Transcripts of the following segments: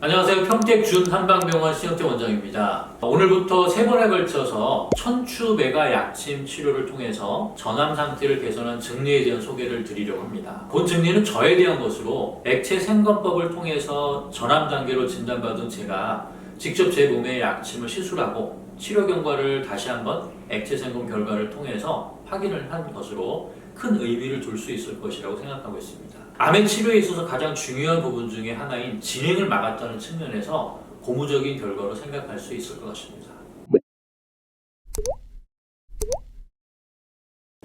평택 준 한방병원 신영태 원장입니다. 오늘부터 세 번에 걸쳐서 천추 메가 약침 치료를 통해서 전암 상태를 개선한 증리에 대한 소개를 드리려고 합니다. 본 증리는 저에 대한 것으로 액체 생건법을 통해서 전암 단계로 진단받은 제가 직접 제 몸에 약침을 시술하고 치료 경과를 다시 한번 액체 생검 결과를 통해서 확인을 한 것으로 큰 의미를 둘 수 있을 것이라고 생각하고 있습니다. 암의 치료에 있어서 가장 중요한 부분 중에 하나인 진행을 막았다는 측면에서 고무적인 결과로 생각할 수 있을 것 같습니다.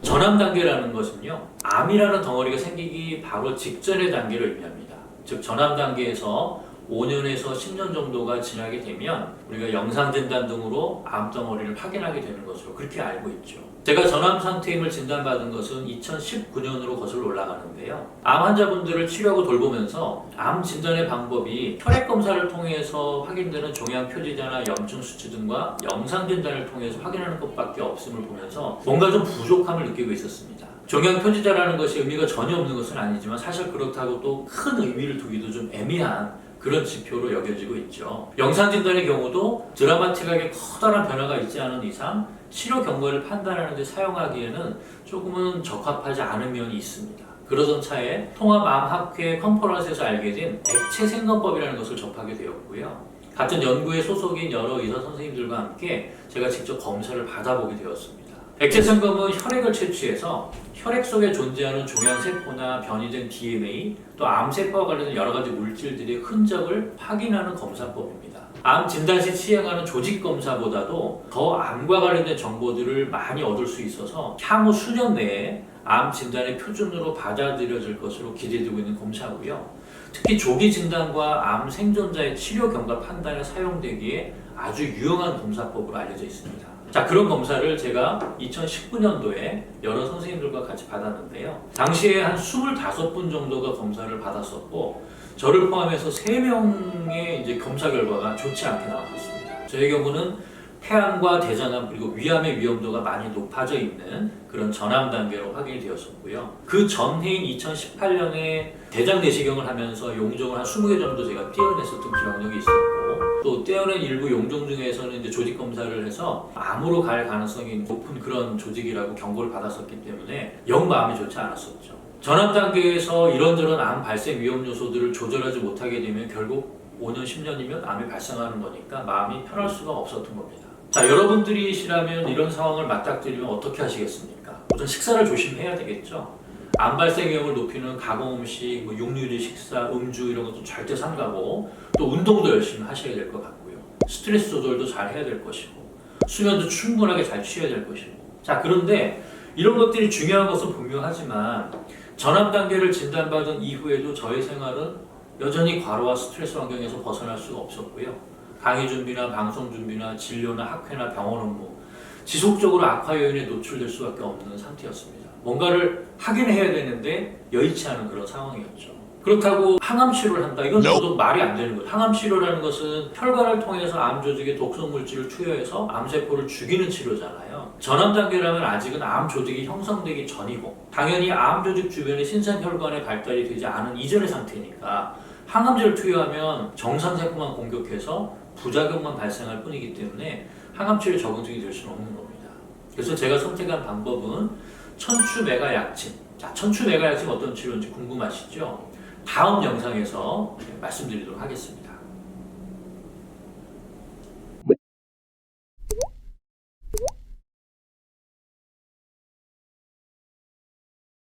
전암 단계라는 것은요, 암이라는 덩어리가 생기기 바로 직전의 단계를 의미합니다. 즉, 전암 단계에서 5년에서 10년 정도가 지나게 되면 우리가 영상 진단 등으로 암 덩어리를 확인하게 되는 것으로 그렇게 알고 있죠. 제가 전암 상태임을 진단받은 것은 2019년으로 거슬러 올라가는데요. 암 환자분들을 치료하고 돌보면서 암 진단의 방법이 혈액 검사를 통해서 확인되는 종양 표지자나 염증 수치 등과 영상 진단을 통해서 확인하는 것밖에 없음을 보면서 뭔가 좀 부족함을 느끼고 있었습니다. 종양 표지자라는 것이 의미가 전혀 없는 것은 아니지만 사실 그렇다고 또 큰 의미를 두기도 좀 애매한 그런 지표로 여겨지고 있죠. 영상 진단의 경우도 드라마틱하게 커다란 변화가 있지 않은 이상 치료 경과를 판단하는 데 사용하기에는 조금은 적합하지 않은 면이 있습니다. 그러던 차에 통합암학회 컨퍼런스에서 알게 된 액체 생건법이라는 것을 접하게 되었고요. 같은 연구에 소속인 여러 의사 선생님들과 함께 제가 직접 검사를 받아보게 되었습니다. 생검은 혈액을 채취해서 혈액 속에 존재하는 종양세포나 변이된 DNA 또 암세포와 관련된 여러 가지 물질들의 흔적을 확인하는 검사법입니다. 암 진단 시 시행하는 조직 검사보다도 더 암과 관련된 정보들을 많이 얻을 수 있어서 향후 수년 내에 암 진단의 표준으로 받아들여질 것으로 기대되고 있는 검사고요. 특히 조기 진단과 암 생존자의 치료 경과 판단에 사용되기에 아주 유용한 검사법으로 알려져 있습니다. 자, 그런 검사를 제가 2019년도에 여러 선생님들과 같이 받았는데요. 당시에 한 25분 정도가 검사를 받았었고, 저를 포함해서 3명의 이제 검사 결과가 좋지 않게 나왔었습니다. 저의 경우는 폐암과 대장암 그리고 위암의 위험도가 많이 높아져 있는 그런 전암 단계로 확인이 되었었고요. 그 전해인 2018년에 대장 내시경을 하면서 용종을 한 20개 정도 제가 떼어냈었던 기억력이 있었고 또 떼어낸 일부 용종 중에서는 이제 조직 검사를 해서 암으로 갈 가능성이 높은 그런 조직이라고 경고를 받았었기 때문에 영 마음이 좋지 않았었죠. 전암 단계에서 이런저런 암 발생 위험 요소들을 조절하지 못하게 되면 결국 5년, 10년이면 암이 발생하는 거니까 마음이 편할 수가 없었던 겁니다. 자, 여러분들이시라면 이런 상황을 맞닥뜨리면 어떻게 하시겠습니까? 우선 식사를 조심해야 되겠죠. 암 발생 위험을 높이는 가공 음식, 뭐 육류류 식사, 음주 이런 것도 절대 삼가고 또 운동도 열심히 하셔야 될 것 같고요. 스트레스 조절도 잘 해야 될 것이고 수면도 충분하게 잘 취해야 될 것이고 자 그런데 이런 것들이 중요한 것은 분명하지만 전암 단계를 진단받은 이후에도 저의 생활은 여전히 과로와 스트레스 환경에서 벗어날 수가 없었고요. 강의 준비나 방송 준비나 진료나 학회나 병원 업무 지속적으로 악화 요인에 노출될 수밖에 없는 상태였습니다. 뭔가를 하긴 해야 되는데 여의치 않은 그런 상황이었죠. 그렇다고 항암 치료를 한다. 이건 저도 말이 안 되는 거예요. 항암 치료라는 것은 혈관을 통해서 암 조직에 독성 물질을 투여해서 암세포를 죽이는 치료잖아요. 전암 단계라면 아직은 암 조직이 형성되기 전이고 당연히 암 조직 주변의 신생 혈관의 발달이 되지 않은 이전의 상태니까 항암제를 투여하면 정상세포만 공격해서 부작용만 발생할 뿐이기 때문에 항암치료 적응증이 될 수는 없는 겁니다. 그래서 제가 선택한 방법은 천추 메가 약침. 자, 천추 메가 약침 어떤 치료인지 궁금하시죠? 다음 영상에서 말씀드리도록 하겠습니다.